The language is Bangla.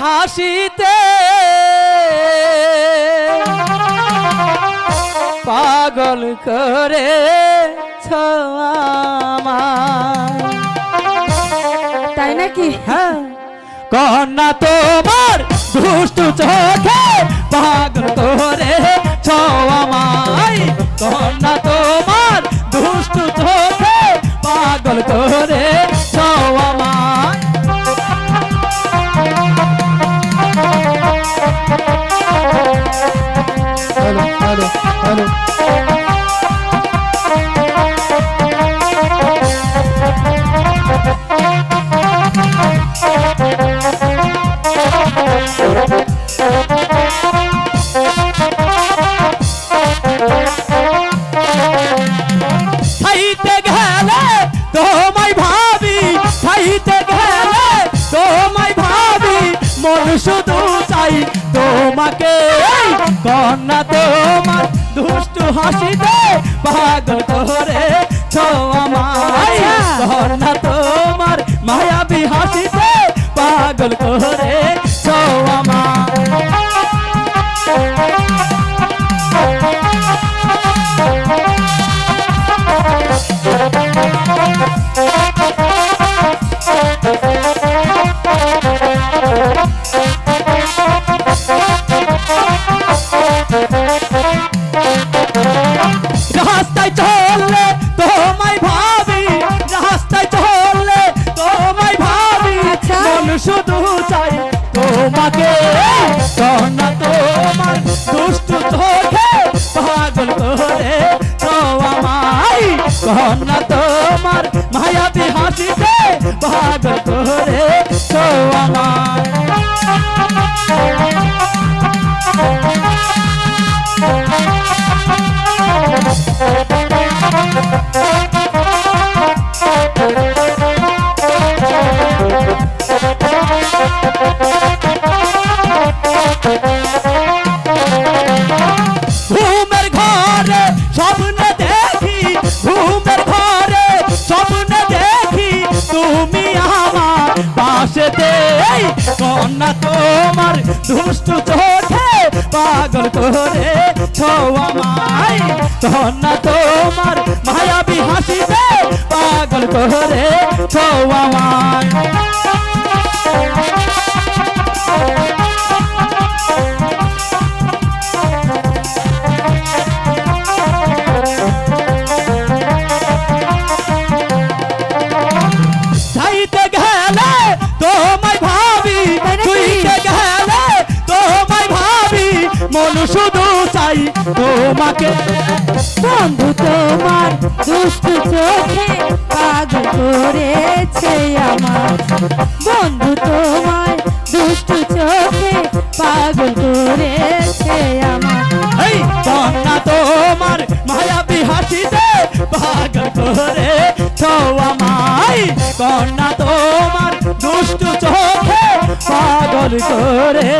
হাসিতে পাগল করে তাই নাকি? হ্যাঁ কন্যা তোমার দুষ্টু চোখে পাগল করে ছমাই কন্যা তোমাকে কন্যা তোমার দুষ্টু হাসিতে পাগল করে। ছ কন্যা চললে তোমায় ভাবি রাস্তায় চললে তোমায় ভাবি। আচ্ছা। মন শুধু চাই তোমাকে কন্যা তোমার দুষ্টু চোখে পাগল করে তোমায় কন্যা তোমার মায়াবী হাসিতে পাগল করে ঘরে স্বপ্ন এই কন্যা তোমার দুষ্টু চোখে পাগল করে। ছোয়ামাই কন্যা তোমার মায়াবী হাসিতে পাগল করে ছো যাইতে তোমাকে বন্ধু তোমার দুষ্টু চোখে পাগল করেছে আমার। বন্ধু তোমার দুষ্টু চোখে পাগল করেছে আমার। এই কন্যা তোমার মায়াবী হাসিতে পাগল করে ছোয়ামাই কন্যা তোমার দুষ্টু চোখে পাগল করে